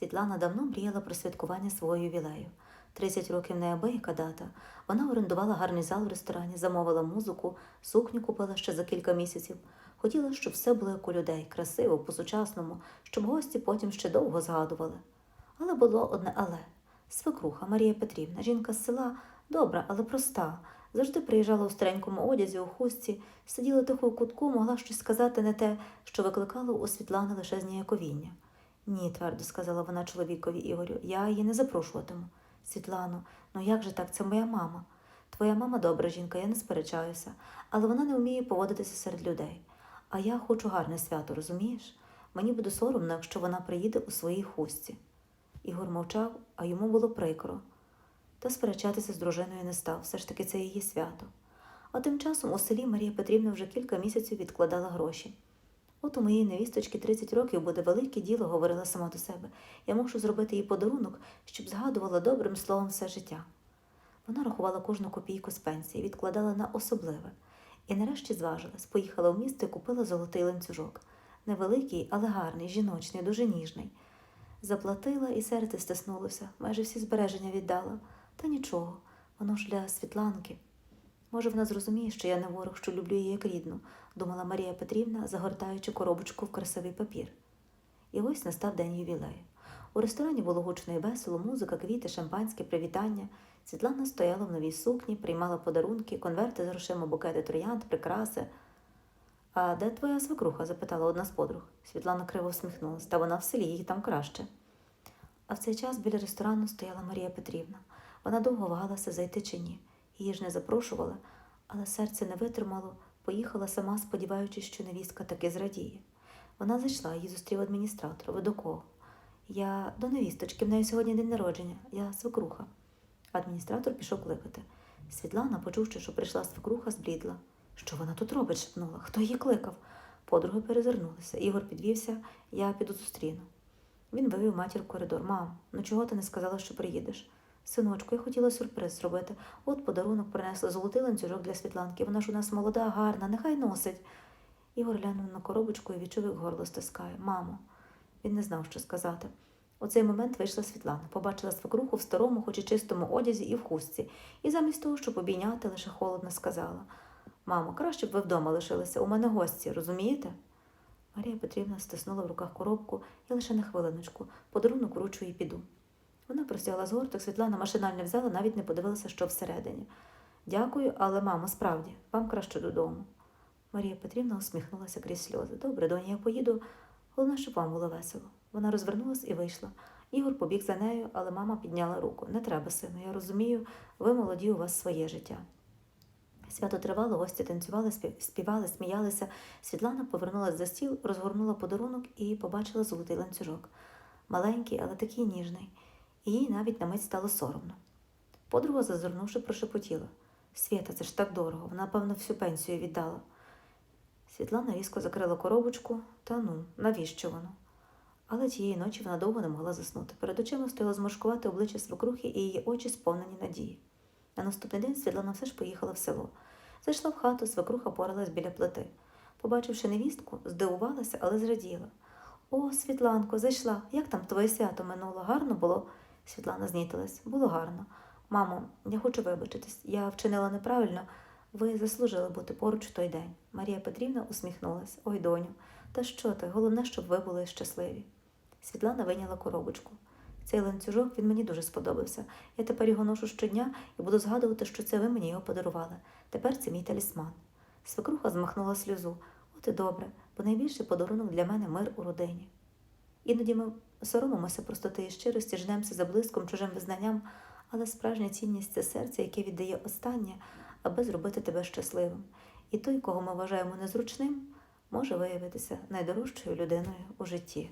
Світлана давно мріяла про святкування свого ювілею. 30 років неабияка дата. Вона орендувала гарний зал в ресторані, замовила музику, сукню купила ще за кілька місяців. Хотіла, щоб все було як у людей, красиво, по-сучасному, щоб гості потім ще довго згадували. Але було одне але. Свекруха Марія Петрівна, жінка з села, добра, але проста. Завжди приїжджала у старенькому одязі, у хустці, сиділа тихо у кутку, могла щось сказати не те, що викликало у Світлани лише зніяковіння. Ні, твердо сказала вона чоловікові Ігорю, я її не запрошуватиму. Світлано, ну як же так, це моя мама. Твоя мама добра жінка, я не сперечаюся, але вона не вміє поводитися серед людей. А я хочу гарне свято, розумієш? Мені буде соромно, якщо вона приїде у своїй хустці. Ігор мовчав, а йому було прикро. Та сперечатися з дружиною не став, все ж таки це її свято. А тим часом у селі Марія Петрівна вже кілька місяців відкладала гроші. От у моєї невісточки 30 років буде велике діло, говорила сама до себе. Я мушу зробити їй подарунок, щоб згадувала добрим словом все життя. Вона рахувала кожну копійку з пенсії, відкладала на особливе. І нарешті зважилась, поїхала в місто і купила золотий ланцюжок. Невеликий, але гарний, жіночний, дуже ніжний. Заплатила і серце стиснулося, майже всі збереження віддала. Та нічого, воно ж для Світланки. Може, вона зрозуміє, що я не ворог, що люблю її як рідну, думала Марія Петрівна, загортаючи коробочку в красивий папір. І ось настав день ювілею. У ресторані було гучно і весело, музика, квіти, шампанське, привітання. Світлана стояла в новій сукні, приймала подарунки, конверти з грошима, букети троянд, прикраси. А де твоя свекруха? запитала одна з подруг. Світлана криво всміхнулася, та вона в селі, їй там краще. А в цей час біля ресторану стояла Марія Петрівна. Вона довго вагалася зайти чи ні. Її ж не запрошували, але серце не витримало, поїхала сама, сподіваючись, що невістка таки зрадіє. Вона зайшла, її зустрів адміністратор. Ви до кого? Я до невісточки, в неї сьогодні день народження, я свекруха. Адміністратор пішов кликати. Світлана, почувши, що прийшла свекруха, зблідла. Що вона тут робить? шепнула. Хто її кликав? Подруги перезирнулися. Ігор підвівся, я піду зустріну. Він вивів матір в коридор. Мам, ну чого ти не сказала, що приїдеш? Синочку, я хотіла сюрприз зробити. От подарунок принесла золотий ланцюжок для Світланки. Вона ж у нас молода, гарна, нехай носить. Ігор глянув на коробочку і відчув, як горло стискає. Мамо. Він не знав, що сказати. У цей момент вийшла Світлана, побачила свекруху в старому, хоч і чистому одязі і в хустці, і замість того, щоб обійняти, лише холодно сказала Мамо, краще б ви вдома лишилися, у мене гості, розумієте? Марія Петрівна стиснула в руках коробку і лише на хвилиночку, подарунок вручу і піду. Вона простягла згорток, Світлана машинально взяла, навіть не подивилася, що всередині. Дякую, але, мамо, справді, вам краще додому. Марія Петрівна усміхнулася крізь сльози. Добре, доні, я поїду, головне, щоб вам було весело. Вона розвернулась і вийшла. Ігор побіг за нею, але мама підняла руку. Не треба, сину, я розумію, ви молоді, у вас своє життя. Свято тривало, гості танцювали, співали, сміялися. Світлана повернулася за стіл, розгорнула подарунок і побачила золотий ланцюжок. Маленький, але такий ніжний. Їй навіть на мить стало соромно. Подруга, зазирнувши, прошепотіла. Свята, це ж так дорого, вона, певно, всю пенсію віддала. Світлана різко закрила коробочку, та ну, навіщо воно? Але тієї ночі вона довго не могла заснути. Перед очима стояло зморшкувати обличчя свекрухи і її очі сповнені надії. На наступний день Світлана все ж поїхала в село. Зайшла в хату, свекруха поралась біля плити. Побачивши невістку, здивувалася, але зраділа. О, Світланко, зайшла. Як там твоє свято минуло? Гарно було? Світлана знітилась. Було гарно. Мамо, я хочу вибачитись. Я вчинила неправильно. Ви заслужили бути поруч в той день. Марія Петрівна усміхнулась. Ой, доню, та що ти? Головне, щоб ви були щасливі. Світлана вийняла коробочку. Цей ланцюжок він мені дуже сподобався. Я тепер його ношу щодня і буду згадувати, що це ви мені його подарували. Тепер це мій талісман. Свекруха змахнула сльозу. От і добре, бо найбільший подарунок для мене мир у родині. Іноді ми соромимося простоти і щирості, жнемося за блиском, чужим визнанням, але справжня цінність це серце, яке віддає останнє, аби зробити тебе щасливим. І той, кого ми вважаємо незручним, може виявитися найдорожчою людиною у житті.